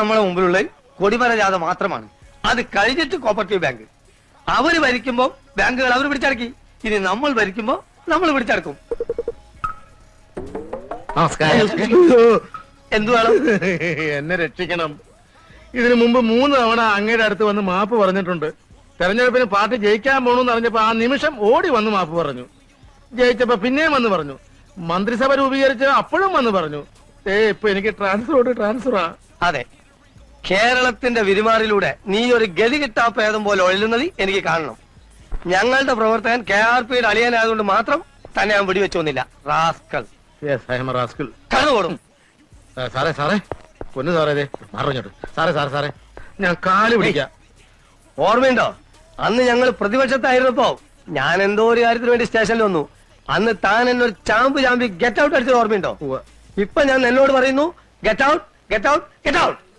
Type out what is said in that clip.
നമ്മളെ മുമ്പിലുള്ള കൊടിമര ജാഥ മാത്രമാണ്. അത് കഴിഞ്ഞിട്ട് കോപ്പറേറ്റീവ് ബാങ്ക് അവർ ഭരിക്കുമ്പോ ബാങ്കുകൾ അവർ പിടിച്ചടക്കി. ഇനി നമ്മൾ ഭരിക്കുമ്പോ നമ്മൾ പിടിച്ചടക്കും. നമസ്കാരം. എന്തു എന്നെ രക്ഷിക്കണം. ഇതിനു മുമ്പ് മൂന്ന് തവണ അങ്ങയുടെ അടുത്ത് വന്ന് മാപ്പ് പറഞ്ഞിട്ടുണ്ട്. തെരഞ്ഞെടുപ്പിന് പാർട്ടി ജയിക്കാൻ പോണെന്ന് അറിഞ്ഞപ്പോ ആ നിമിഷം ഓടി വന്ന് മാപ്പ് പറഞ്ഞു. ജയിച്ചപ്പോ പിന്നെയും വന്ന് പറഞ്ഞു. മന്ത്രിസഭ രൂപീകരിച്ച് അപ്പോഴും വന്ന് പറഞ്ഞു. ഏ ഇപ്പൊ എനിക്ക് ട്രാൻസ്ഫർ ട്രാൻസ്ഫറാ അതെ. കേരളത്തിന്റെ വിരുമാറിലൂടെ നീ ഒരു ഗതി കിട്ടാ പേദം പോലെ ഒഴുകുന്നത് എനിക്ക് കാണണം. ഞങ്ങളുടെ പ്രവർത്തകൻ കെ ആർ പിയുടെ അളിയനായതുകൊണ്ട് മാത്രം തന്നെ ഞാൻ വെടിവെച്ചു വന്നില്ല. Rascal yes I'm rascal കടന്നുപോടും. സാറേ സാറേ. പൊന്നു സാറേ ദേ മറിഞ്ഞോട്ട് സാറേ സാറേ സാറേ. ഞാൻ കാൽ പിടിക്കാം. ഓർമ്മയുണ്ടോ? അന്ന് ഞങ്ങൾ പ്രതിപക്ഷത്തായിരുന്നപ്പോ ഞാൻ എന്തോ ഒരു കാര്യത്തിന് വേണ്ടി സ്റ്റേഷനിൽ വന്നു. അന്ന് താൻ എന്നെ ഒരു ചാമ്പ് ചാമ്പി ഗെറ്റ് ഔട്ട് അടിച്ചത് ഓർമ്മയുണ്ടോ. ഇപ്പൊ ഞാൻ എന്നോട് പറയുന്നു get out get out get out